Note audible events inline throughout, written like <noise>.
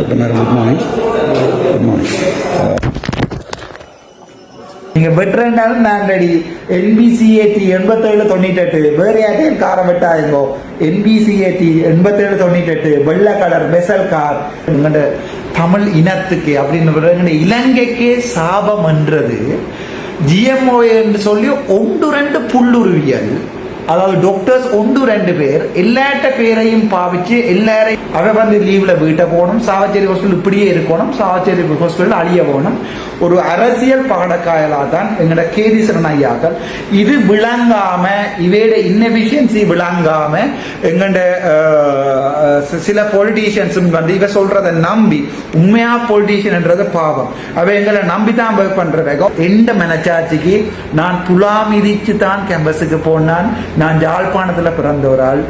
Madam, good morning. Good morning. நீங்க வெட்டுறனாலும் நான் ready என்பிசிஏடி எண்பத்தேழு தொண்ணூத்தெட்டு வேற யார்ட்டையும் காரை வெட்டாயிருங்கோ என்பிசிஏடி எண்பத்தேழு தொண்ணூத்தெட்டு வெள்ளை கலர் பெசல் கார் உங்களோட தமிழ் இனத்துக்கு அப்படின்னு இலங்கைக்கே சாபம் என்றது ஜிஎம்ஓ என்று சொல்லி ஒன்று ரெண்டு புல்லுருவியல் அதாவது டாக்டர்ஸ் ஒன்று ரெண்டு பேர் எல்லாட்ட பேரையும் பாவிச்சு எல்லாரையும் அவ வந்து லீவில் வீட்டை போகணும் சாவச்சேரி ஹாஸ்பிட்டல் இப்படியே இருக்கணும் சாவச்சேரி ஹாஸ்பிட்டல் அழிய போகணும். ஒரு அரசியல் பகடக்காயலாக தான் எங்களோட கேதீஸ்வரன் ஐயாக்கள். இது விளங்காம இவையோட இன்னெஃபிஷியன்சி விளங்காம எங்கள்ட சில பொலிட்டீஷியன்ஸும் வந்து இவ சொல்றதை நம்பி உண்மையா பொலிட்டீஷியன்ன்றது பாவம். அவ எங்களை நம்பி தான் ஒர்க் வேகம் எந்த மனச்சாட்சிக்கு நான் புலா மிதிச்சு தான் கேம்பஸுக்கு போனான். நான் யாழ்ப்பாணத்தில் பிறந்த ஒரு ஆள்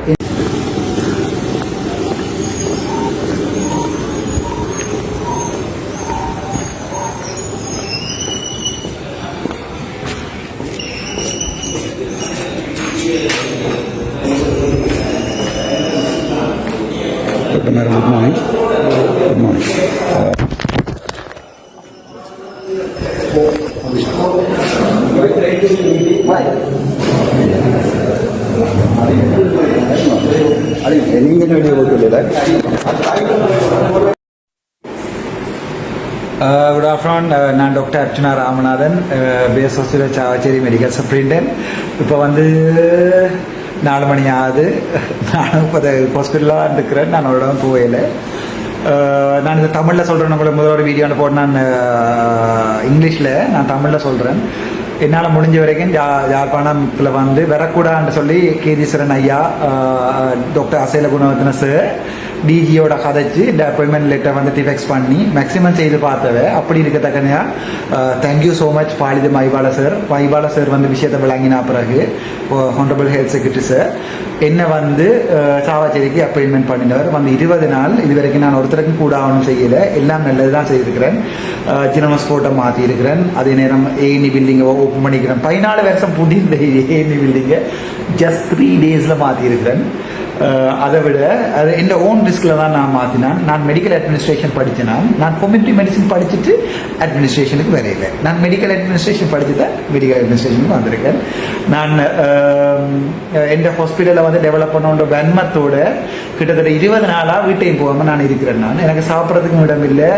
Dr. Madam, நீங்கள் வெளியே போட்டுள்ள குட் ஆஃப்டர்நூன் நான் டாக்டர் அர்ச்சனா ராமநாதன். Uh, பிஎஸ்எஸ்சியில் சாவச்சேரி மெடிக்கல் சப்ரிண்டன் இப்போ வந்து நாலு மணி ஆகுது. <laughs> நானும் இப்போ ஹாஸ்பிட்டலாக இருக்கிறேன். நான் அவரோட போகல. நான் இதை தமிழில் சொல்கிறேன் நம்மளோட முதலோட ஒரு வீடியோ போட்டு நான் இங்கிலீஷில் நான் தமிழில் சொல்கிறேன் என்னால் முடிஞ்ச வரைக்கும் ஜா யாழ்ப்பாணத்தில் வந்து வரக்கூடாதுன்னு சொல்லி கேதீஸ்வரன் ஐயா டாக்டர் அசைல குணவர்த்தன சார் டிஜியோட கதைச்சு இந்த அப்பாயின்மெண்ட் லெட்டர் வந்து டிஃபெக்ஸ் பண்ணி மேக்ஸிமம் செய்து பார்த்தவ அப்படி இருக்கத்தக்கனையா thank you so much Palitha Maipala sir Maipala sir வந்து விஷயத்தை விளங்கினா பிறகு ஹானரபிள் ஹெல்த் செக்ரட்டரி சார் என்னை வந்து சாவாச்சேரிக்கு அப்பாயின்மெண்ட் பண்ணினவர். வந்து இருபது நாள் இது வரைக்கும் நான் ஒருத்தருக்கும் கூட ஆகணும் செய்யலை. எல்லாம் நல்லது தான் செய்திருக்கிறேன் சினமஸ் ஃபோட்டோ மாற்றிருக்கிறேன் அதே நேரம் ஏஇனி பில்டிங்கை ஓப்பன் பண்ணிக்கிறேன் பதினாலு வருஷம் புடிந்த ஏஎன்இ பில்டிங்கை ஜஸ்ட் த்ரீ டேஸில் மாற்றிருக்கிறேன் அதை விட அது என் ஓன் ரிஸ்கில் தான் நான் மாற்றினான் நான் மெடிக்கல் அட்மினிஸ்ட்ரேஷன் படித்தேன் நான் கொம்யூனிட்டி மெடிசின் மெடிசன் படிச்சுட்டு அட்மினிஸ்ட்ரேஷனுக்கு வரையில நான் மெடிக்கல் அட்மினிஸ்ட்ரேஷன் படிச்சுட்டு மெடிக்கல் அட்மினிஸ்ட்ரேஷனுக்கு வந்திருக்கேன். நான் என் ஹாஸ்பிட்டலில் வந்து டெவலப் பண்ணோன்ற வன்மத்தோட கிட்டத்தட்ட இருபது நாளாக வீட்டையும் போகாமல் நான் இருக்கிறேன் நான். எனக்கு சாப்பிட்றதுக்கும் இடம் இல்லை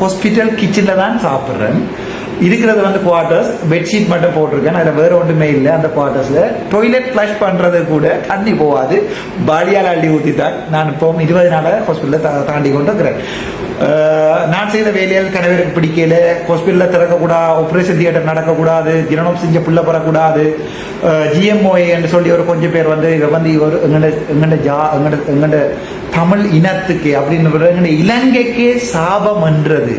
ஹாஸ்பிட்டல் கிச்சனில் தான் சாப்பிட்றேன். இருக்கிறது வந்து குவார்ட்டர்ஸ் பெட்ஷீட் மட்டும் போட்டிருக்கேன். அதில் வேற ஒன்றுமே இல்லை அந்த குவார்ட்டர்ஸில் டொய்லெட் ஃப்ளஷ் பண்ணுறது கூட தண்ணி போகாது. பாடியால் அள்ளி ஊற்றித்தான் நான் இப்போ இருபது நாளாக ஹாஸ்பிட்டலில் தா தாண்டி கொண்டு இருக்கிறேன் நான் செய்த வேலையால் கணவருக்கு பிடிக்கல. ஹாஸ்பிட்டலில் திறக்கக்கூடாது ஆப்ரேஷன் தியேட்டர் நடக்கக்கூடாது. ஜீரணம் செஞ்ச புள்ள பெறக்கூடாது. ஜிஎம்ஓஏ என்று சொல்லி ஒரு கொஞ்சம் பேர் வந்து இவ வந்து இவர் எங்கட எங்கட ஜா எங்கட எங்கட தமிழ் இனத்துக்கு அப்படின்னு எங்கட இலங்கைக்கே சாபம் என்றது.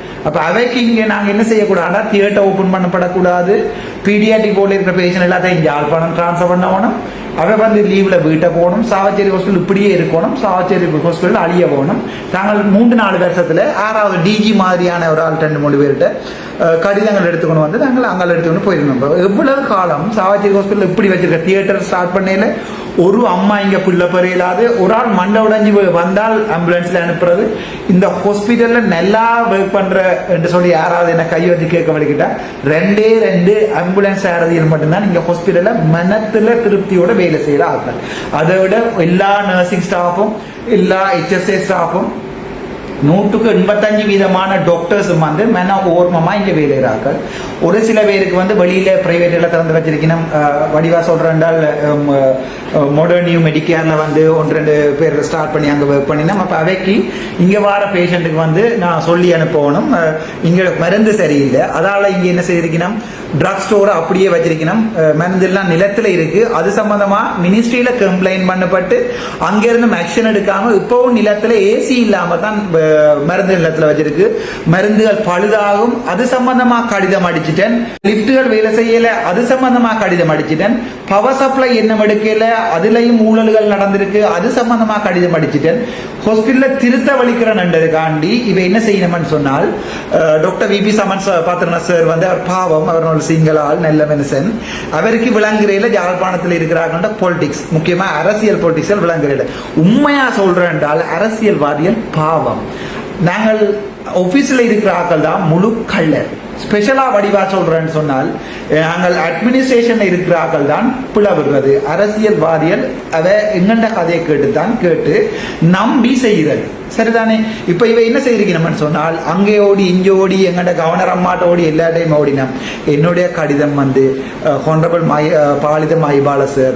அப்போ அவைக்கு இங்கே நாங்கள் என்ன செய்யக்கூடாதுன்னா தியேட்டர் ஓப்பன் பண்ணப்படக்கூடாது. பீடியாட்டிக் போர்டில் இருக்கிற பேஷண்ட் எல்லாத்தையும் இங்க யாழ்ப்பாணம் ட்ரான்ஸ்ஃபர் பண்ணணும். அவை வந்து லீவில் வீட்டை போகணும் சாவச்சேரி ஹாஸ்பிட்டல் இப்படியே இருக்கணும். சாவச்சேரி ஹாஸ்பிட்டல் அழிய போகணும். நாங்கள் மூன்று நாலு வருஷத்தில் ஆறாவது டிஜி மாதிரியான ஒரு ஆள் ரெண்டு மூணு பேர்கிட்ட கடிதங்கள் எடுத்துக்கணும் வந்து நாங்கள் அங்கே எடுத்துக்கணும் போயிருந்தோம். எவ்வளவு காலம் சாவச்சேரி ஹாஸ்பிட்டல் இப்படி வச்சிருக்க தியேட்டர் ஸ்டார்ட் பண்ணையில் ஒரு அம்மா இங்கே பிள்ளை பெறையிலாது ஒரு ஆள் மண்டை உடைஞ்சு வந்தால் ஆம்புலன்ஸில் அனுப்புறது. இந்த ஹாஸ்பிட்டலில் நல்லா ஒர்க் பண்ணுற என்று சொல்லி யாராவது என்ன கை வச்சு கேட்க வலிக்கிட்டா ரெண்டே ரெண்டு ஆம்புலன்ஸ் யாரதியில் மட்டும்தான் இங்கே ஹாஸ்பிட்டலில் மனத்தில் திருப்தியோட வேலை செய்யற ஆட்கள். அதை விட எல்லா நர்சிங் ஸ்டாஃபும் எல்லா ஹெச்எஸ்ஏ ஸ்டாஃபும் நூற்றுக்கு எண்பத்தஞ்சு வீதமான டாக்டர்ஸும் வந்து மென ஓர்மமாக இங்கே வேலைகிறார்கள் ஒரு சில பேருக்கு வந்து வெளியில் ப்ரைவேட்டில் திறந்து வச்சிருக்கணும். அஹ், வடிவா சொல்கிறேன்டால் மாடர்ன் நியூ மெடிக்கேரில் வந்து ஒன்று ரெண்டு பேர் ஸ்டார்ட் பண்ணி அங்கே ஒர்க் பண்ணினோம். அப்போ அவைக்கு இங்கே வர பேஷண்ட்டுக்கு வந்து நான் சொல்லி அனுப்பணும். இங்கே மருந்து சரியில்லை. அதால் இங்கே என்ன செய்திருக்கணும்? ட்ரக் ஸ்டோரை அப்படியே வச்சிருக்கணும். அஹ், மருந்தெல்லாம் நிலத்தில் இருக்குது அது சம்மந்தமாக மினிஸ்ட்ரியில் கம்ப்ளைண்ட் பண்ணப்பட்டு அங்கேருந்து ஆக்ஷன் எடுக்காமல் இப்போவும் நிலத்தில் ஏசி இல்லாமல் தான் மருந்து நிலத்துல வச்சிருக்கு. மருந்துகள் பழுதாகும். அது சம்பந்தமா கடிதம் அடிச்சிட்டேன். லிப்டுகள் வேலை செய்யல. அது சம்பந்தமா கடிதம் அடிச்சிட்டேன். பவர் சப்ளை என்ன எடுக்கல. அதுலயும் ஊழல்கள் நடந்திருக்கு. அது சம்பந்தமா கடிதம் அடிச்சிட்டேன். ஹாஸ்பிட்டலில் திருத்த வலிக்கிறேன்ன்றதுக்காண்டி இவ என்ன செய்யணும்னு சொன்னால் doctor V P Saman Pathirana sir வந்து அவர் பாவம் அவர் ஒரு சிங்கள நல்ல மனுஷன். அவருக்கு விளங்குறையில யாழ்ப்பாணத்தில் இருக்கிறாங்கன்ற பொலிட்டிக்ஸ் முக்கியமா அரசியல் பொலிட்டிக்ஸில் விளங்குறையில. உண்மையா சொல்றேன் என்றால் அரசியல்வாதிகள் பாவம். நாங்கள் ஆஃபீஸில் இருக்கிற ஆக்கள் தான் முழு கள்ளர். ஸ்பெஷலாக வடிவா சொல்கிறேன்னு சொன்னால் நாங்கள் அட்மினிஸ்ட்ரேஷனில் இருக்கிற ஆக்கள் தான் பிளவுறது அரசியல்வாதிகள் அதை எங்கண்ட கதையை கேட்டு தான் கேட்டு நம்பி செய்கிறது. சரிதானே? இப்போ இவ என்ன செய்திருக்கணும்னு சொன்னால் அங்கே ஓடி இங்கே ஓடி எங்கட கவர்னர் அம்மாட்ட ஓடி எல்லா டைம் ஓடினோம் என்னுடைய கடிதம் வந்து ஹானரபிள் மாய பாலித மைபால சார்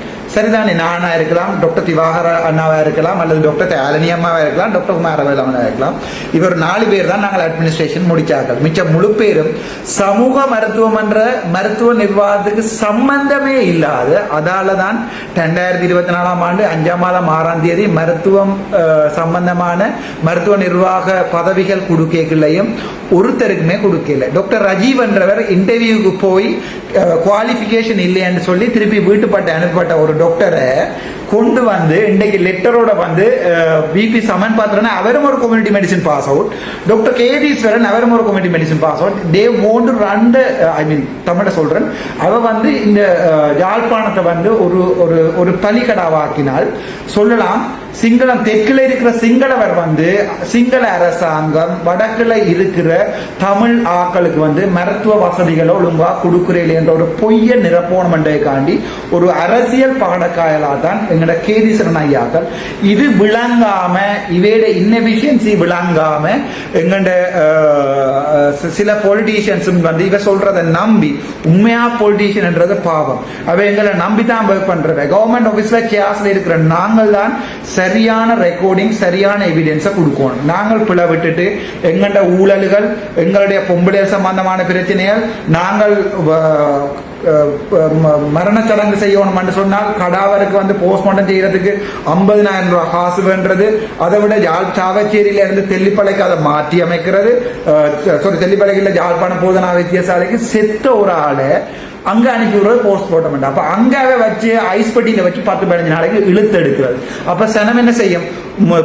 சரிதானே? நானா இருக்கலாம் டாக்டர் திவாகர அண்ணாவா இருக்கலாம் அல்லது டாக்டர் தேலனி அம்மாவா இருக்கலாம் டாக்டர் குமாரவேலவனா இருக்கலாம். இவர் நாலு பேர் தான் நாங்கள் அட்மினிஸ்ட்ரேஷன் முடிச்சார்கள். மிச்சம் முழு பேரும் சமூக மருத்துவம் என்ற மருத்துவ நிர்வாகத்துக்கு சம்பந்தமே இல்லாத அதால தான் ரெண்டாயிரத்தி இருபத்தி நாலாம் ஆண்டு அஞ்சாம் மாதம் ஆறாம் தேதி மருத்துவம் சம்பந்தமான மருத்துவ நிர்வாக பதவிகள் கொடுக்கலையும் ஒருத்தருக்குமே கொடுக்கல. டாக்டர் ரஜீவ் என்றவர் இன்டர்வியூக்கு போய் குவாலிஃபிகேஷன் இல்லைன்னு சொல்லி திருப்பி வீட்டுப்பட்ட அனுப்பப்பட்ட ஒரு டாக்டரை கொண்டு வந்து இன்றைக்கு லெட்டரோட வந்து பிபி சமன் பாத்திரனா அவரும் ஒரு community medicine pass out doctor K Eswaran அவரும் ஒரு community medicine pass out they owned run I mean தமிழ சொல்றேன். அவ வந்து இந்த யாழ்ப்பாணத்தை வந்து ஒரு ஒரு ஒரு பலிகடாவாக்கினால் சொல்லலாம். சிங்களம் தெற்குல இருக்கிற சிங்களவர் வந்து சிங்கள அரசாங்கம் வடக்குல இருக்கிற தமிழ் ஆக்களுக்கு வந்து மருத்துவ வசதிகளை ஒழுங்கா கொடுக்குறேன் என்ற ஒரு பொய்ய நிரப்போணம் காண்டி ஒரு அரசியல் பாடக்காயலா தான் எங்கட கேதீஸ்வரன் ஐயாக்கள் இது விளங்காம இவையோட இன்னெபிஷியன்சி விளங்காம எங்கண்ட சில பொலிட்டீஷியன்ஸும் வந்து இவ சொல்றதை நம்பி உண்மையா பொலிட்டீஷியன்ன்றது பாவம். அவ எங்களை நம்பி தான் ஒர்க் பண்றவ கவர்மெண்ட் ஆஃபீஸில் கேஸ்ல இருக்கிற நாங்கள் தான் சரியான ரெக்கார்டிங் சரியான எவிடன்ஸை கொடுக்கணும். நாங்கள் பிழை விட்டுட்டு எங்கண்ட ஊழல்கள் எங்களுடைய பொம்பளை சம்பந்தமான பிரச்சனைகள் நாங்கள் மரணச்சடங்கு செய்யணும்னு செய்யணும் சொன்னால் கடாவருக்கு வந்து போஸ்ட்மார்ட்டம் செய்யறதுக்கு ஐம்பதினாயிரம் ரூபாய் காசு வேண்டது அதை விட யாழ் சாவச்சேரியில இருந்து தெல்லிப்பளைக்கு அதை மாற்றி அமைக்கிறது. சாரி தெல்லிப்பளைக்கு யாழ்ப்பாணம் போதனா வைத்தியசாலைக்கு செத்த ஒரு ஆளை அங்க அனுப்பி விடுறது போஸ்ட்மார்ட்டம் அப்ப அங்கே வச்சு ஐஸ் பெட்டியில வச்சு பத்து பதினஞ்சு நாளைக்கு இழுத்து எடுக்கிறது. அப்ப சனம் என்ன செய்யும்?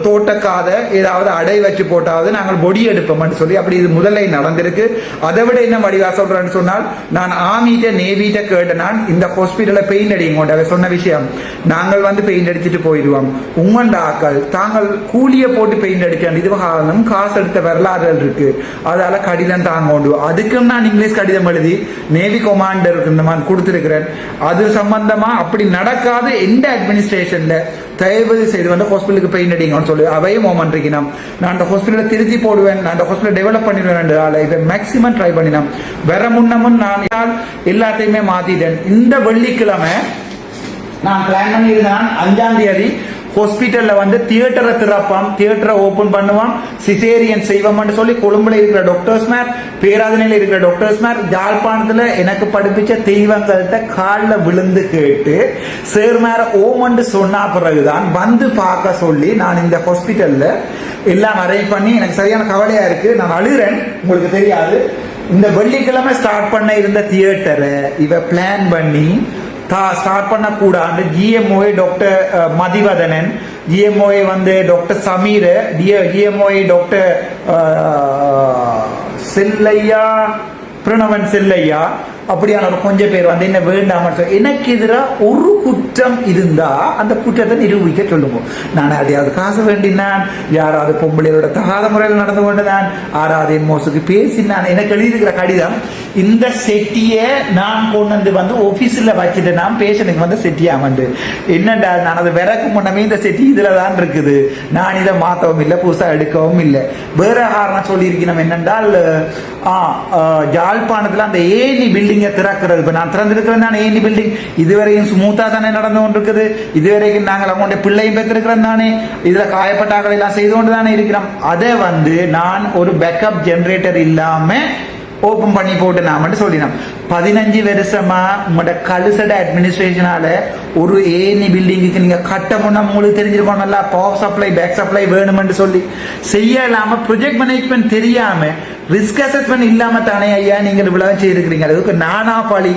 தோட்டக்காத ஏதாவது அடை வச்சு போட்டாவது நாங்கள் பொடி எடுப்போம்னு சொல்லி அப்படி இது முதலை நடந்திருக்கு. அதை விட என்ன வடிவா சொல்றேன்னு சொன்னால் நான் ஆமீட்ட நேவிட்ட கேட்ட நான் இந்த ஹாஸ்பிட்டல பெயிண்ட் அடிங்க அவர் சொன்ன விஷயம் நாங்கள் வந்து பெயிண்ட் அடிச்சுட்டு போயிடுவோம். உங்கண்ட ஆக்கள் தாங்கள் கூலியை போட்டு பெயிண்ட் அடிச்சான் இது காரணம் காசு எடுத்த வரலாறுகள் இருக்கு. அதால கடிதம் தாங்க கொண்டு அதுக்கும் நான் இங்கிலீஷ் கடிதம் எழுதி நேவி கொமாண்டருக்கு நான் மாதிரி கொடுத்துருக்கிறேன். அது சம்பந்தமா அப்படி நடக்காது எந்த அட்மினிஸ்ட்ரேஷன்ல தயவு செய்து வந்து ஹாஸ்பிட்டலுக்கு பெயின் அடிங்கன்னு சொல்லி அவையும் ஓமன் இருக்கணும் நான் அந்த ஹாஸ்பிட்டலை திருத்தி போடுவேன் நான் அந்த ஹாஸ்பிட்டல் டெவலப் பண்ணிடுவேன் ஆளை இதை மேக்சிமம் ட்ரை பண்ணினோம். வேற முன்னமும் நான் எல்லாத்தையுமே மாத்திட்டேன். இந்த வெள்ளிக்கிழமை நான் பிளான் பண்ணியிருந்தேன் அஞ்சாம் தேதி ஹாஸ்பிட்டல்ல வந்து தியேட்டரை திறப்பான். தியேட்டரை ஓபன் பண்ணுவான். சிசேரியன் செய்வோம்னு சொல்லி கொழும்புல இருக்கிற டாக்டர்ஸ் மேர் பேராதனையில் இருக்கிற டாக்டர்ஸ் மேர் ஜாழ்ப்பாணத்துல எனக்கு படிப்பிச்ச தெய்வங்கள்ட்ட காலில் விழுந்து கேட்டு சேர் மேர ஓமண்டு சொன்னா பிறகுதான் வந்து பார்க்க சொல்லி நான் இந்த ஹாஸ்பிட்டல்ல எல்லாம் அரேஞ்ச் பண்ணி எனக்கு சரியான கவலையா இருக்கு. நான் அழுகிறேன் உங்களுக்கு தெரியாது. இந்த வெள்ளிக்கிழமை ஸ்டார்ட் பண்ண இருந்த தியேட்டரை இவ பிளான் பண்ணி தா ஸ்டார்ட் பண்ணக்கூடாது. GMOA doctor Mathivathanan. ஜிஎம்ஓஏ வந்து doctor Sameer. GMOA doctor Sellaiah Pranavan Sellaiah? அப்படியான கொஞ்சம் பேர் வந்து என்ன வேண்டாம எனக்கு எதிராக ஒரு குற்றம் இருந்தா அந்த குற்றத்தை நிரூபிக்க சொல்லுவோம். நான் அதையாவது காசு வேண்டினான் யாராவது பொம்பளையோட தகாத முறையில் நடந்து கொண்டுதான் ஆறாவது என்மோஸுக்கு பேசினான். எனக்கு எழுதியிருக்கிற கடிதம் இந்த செட்டியை நான் கொண்டு வந்து வந்து ஆஃபீஸில் வச்சுட்டு நான் பேஷனுக்கு வந்து செட்டியா வந்து என்னடா நான் அதை விறக்கு முன்னமே இந்த செட்டி இதில் தான் இருக்குது. நான் இதை மாற்றவும் இல்லை புதுசாக எடுக்கவும் இல்லை. வேற காரணம் சொல்லியிருக்கணும் என்னென்றால் ஆ ஜாழ்ப்பாணத்தில் அந்த ஏனி பில்டிங்கை திறக்கிறது. இப்போ நான் திறந்திருக்கிறேன் நான் ஏனி பில்டிங் இதுவரையும் ஸ்மூத்தாக தானே நடந்து கொண்டு இருக்குது இதுவரைக்கும் நாங்கள் அவங்களுடைய பிள்ளையும் பெற்றிருக்கிறோம் தானே. இதில் காயப்பட்டாக்கள் எல்லாம் செய்து கொண்டு தானே இருக்கிறோம். அதை வந்து நான் ஒரு பேக்கப் ஜென்ரேட்டர் இல்லாமல் ஓப்பன் பண்ணி போட்டு நாமட்டு சொல்லினோம் பதினஞ்சு வருஷமா உங்களோட கலுசட அட்மினிஸ்ட்ரேஷனால ஒரு ஏனி பில்டிங்குக்கு நீங்க கட்ட முன்னா உங்களுக்கு தெரிஞ்சிருக்கணும்ல பவர் சப்ளை பேக் சப்ளை வேணும்னு சொல்லி. செய்ய இல்லாம ப்ரொஜெக்ட் மேனேஜ்மெண்ட் தெரியாம ரிஸ்க் அசஸ்மெண்ட் இல்லாம தானே ஐயா நீங்கள் இவ்வளவு செய்திருக்கிறீங்க. அதுக்கு நானா பழி.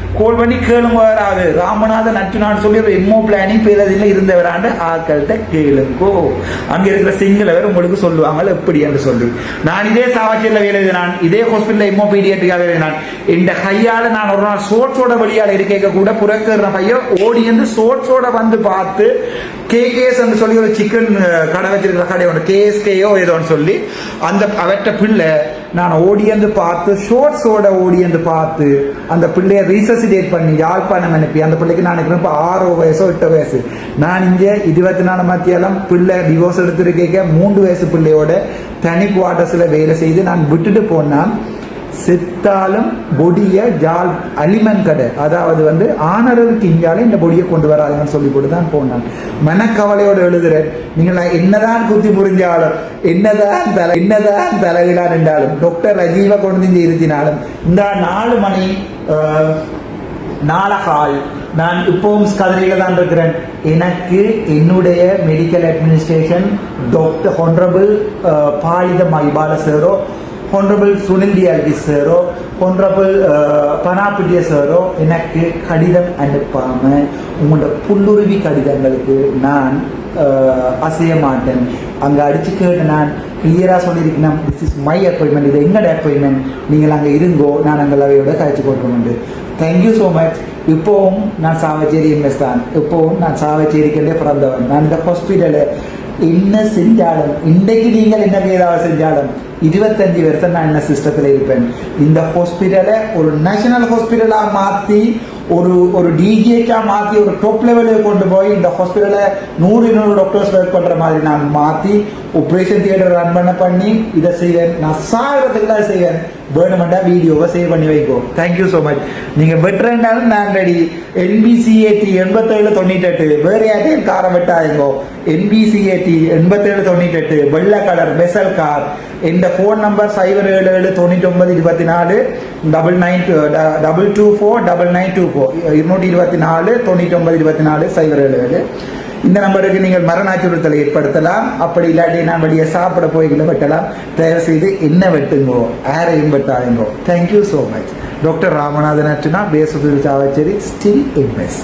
கோல் பண்ணி கேளுங்க வராது. ராமநாதன் நச்சுனான்னு சொல்லி ஒரு எம்மோ பிளானிங் பேரதில இருந்தவராண்டு ஆக்கள்கிட்ட கேளுங்கோ. அங்கே இருக்கிற சிங்களவர் உங்களுக்கு சொல்லுவாங்க எப்படி என்று சொல்லி. நான் இதே சாவச்சியில் வேலை நான் இதே ஹாஸ்பிட்டலில் எம்மோ பீடியாட்டிக்காக வேலை நான் இந்த கையால் நான் ஒரு நாள் சோட்ஸோட வழியால் இருக்க கூட புறக்கிற பையன் ஓடி வந்து சோட்ஸோட வந்து பார்த்து கேகேஎஸ் என்று சொல்லி ஒரு சிக்கன் கடை வச்சிருக்கிற கடை ஒன்று கேஎஸ்கேயோ ஏதோன்னு சொல்லி அந்த அவற்ற பிள்ளை நான் ஓடியந்து பார்த்து ஷோர்ட்ஸோட ஓடியந்து பார்த்து அந்த பிள்ளைய ரீசசிடேட் பண்ணி யாழ்ப்பாணம் அனுப்பி அந்த பிள்ளைக்கு நான் இப்போ ஆறோ வயசோ எட்டு வயசு. நான் இங்கே இருபத்தி நாலு மத்தியாலம் பிள்ளை டிவோர்ஸ் எடுத்திருக்க மூன்று வயசு பிள்ளையோட தனி குவார்டர்ஸில் வேலை செய்து நான் விட்டுட்டு போனால் செத்தாலும் பொடியை ஜால் அலிமன் கடை. அதாவது வந்து ஆனரவுக்கு இங்காலே இந்த பொடியை கொண்டு வராதுன்னு சொல்லி போட்டு தான் போனான் மனக்கவலையோடு எழுதுறேன். நீங்கள் நான் என்னதான் குத்தி புரிஞ்சாலும் என்னதான் தலை என்னதான் தலையிடான் என்றாலும் டாக்டர் ரஜீவ கொண்டு இருத்தினாலும் இந்த நாலு மணி அஹ், நாளகால் நான் இப்பவும் கதிரையில் தான் இருக்கிறேன். எனக்கு என்னுடைய medical administration doctor honourable Palitha மைபாலசரோ honourable Sunil டிஆர்டி சாரோ ஹொனரபிள் பனாபிட்டிய சாரோ எனக்கு கடிதம் அனுப்பாம உங்களோட புல்லுருவி கடிதங்களுக்கு நான் uh, அசைய மாட்டேன். அங்கே அடிச்சு கேட்டு நான் கிளியராக சொல்லியிருக்கேன் திஸ் இஸ் மை அப்பாயின்மெண்ட் இது எங்களோட அப்பாயின்மெண்ட் நீங்கள் அங்கே இருங்கோ. நான் அங்கே லவையோட கழிச்சு போட்டுருவேன் தேங்க்யூ ஸோ மச் இப்போவும் நான் சாவச்சேரி எம்எஸ் தான். இப்போவும் நான் சாவச்சேரிக்கே பிறந்தவன். நான் இந்த ஹாஸ்பிட்டலை என்ன செஞ்சாலும் இன்றைக்கு நீங்கள் என்ன ஏதாவது செஞ்சாலும் இருபத்தஞ்சு வருஷம் நான் என்ன சிஸ்டத்தில் இருப்பேன். இந்த ஹாஸ்பிட்டலை ஒரு நேஷனல் ஹாஸ்பிட்டலாக மாற்றி ஒரு ஒரு டிஜேக்காக மாற்றி ஒரு டாப் லெவலுக்கு கொண்டு போய் இந்த ஹாஸ்பிட்டலை நூறு நூறு டாக்டர்ஸ் ஒர்க் பண்ணுற மாதிரி நான் மாற்றி ஆப்ரேஷன் தியேட்டர் ரன் பண்ண பண்ணி இதை செய்வேன். நான் சாகிறதுக்குலாம் செய்வேன். வேணுமெண்டா வீடியோவை சேவ் பண்ணி வைக்கோ. தேங்க்யூ ஸோ மச் நீங்கள் வெட்டுறேன்னாலும் நான் ரெடி என்பிசிஏடி எண்பத்தேழு தொண்ணூற்றெட்டு வேறு யார்ட்டையும் காரை விட்டாயங்கோ என்பிசிஏடி எண்பத்தேழு தொண்ணூற்றெட்டு வெள்ளை கலர் பெசல் கார் இந்த ஃபோன் நம்பர் சைபர் ஏழு ஏழு தொண்ணூற்றி ஒன்பது இருபத்தி நாலு double nine double two uh, four double nine two four இருநூற்றி இருபத்தி நாலு தொண்ணூற்றி ஒன்பது இருபத்தி நாலு சைபர் ஏழு ஏழு. இந்த நம்பருக்கு நீங்கள் மரண அச்சுறுத்தலை ஏற்படுத்தலாம். அப்படி இல்லாட்டி நான் வெளியே சாப்பிட போய்களை வெட்டலாம். தயவு செய்து என்ன வெட்டுங்கோ? ஆரையும் வெட்டாதீங்கோ. Thank you so much doctor Ramanathan Archuna பேசுதில் Chavakachcheri still MS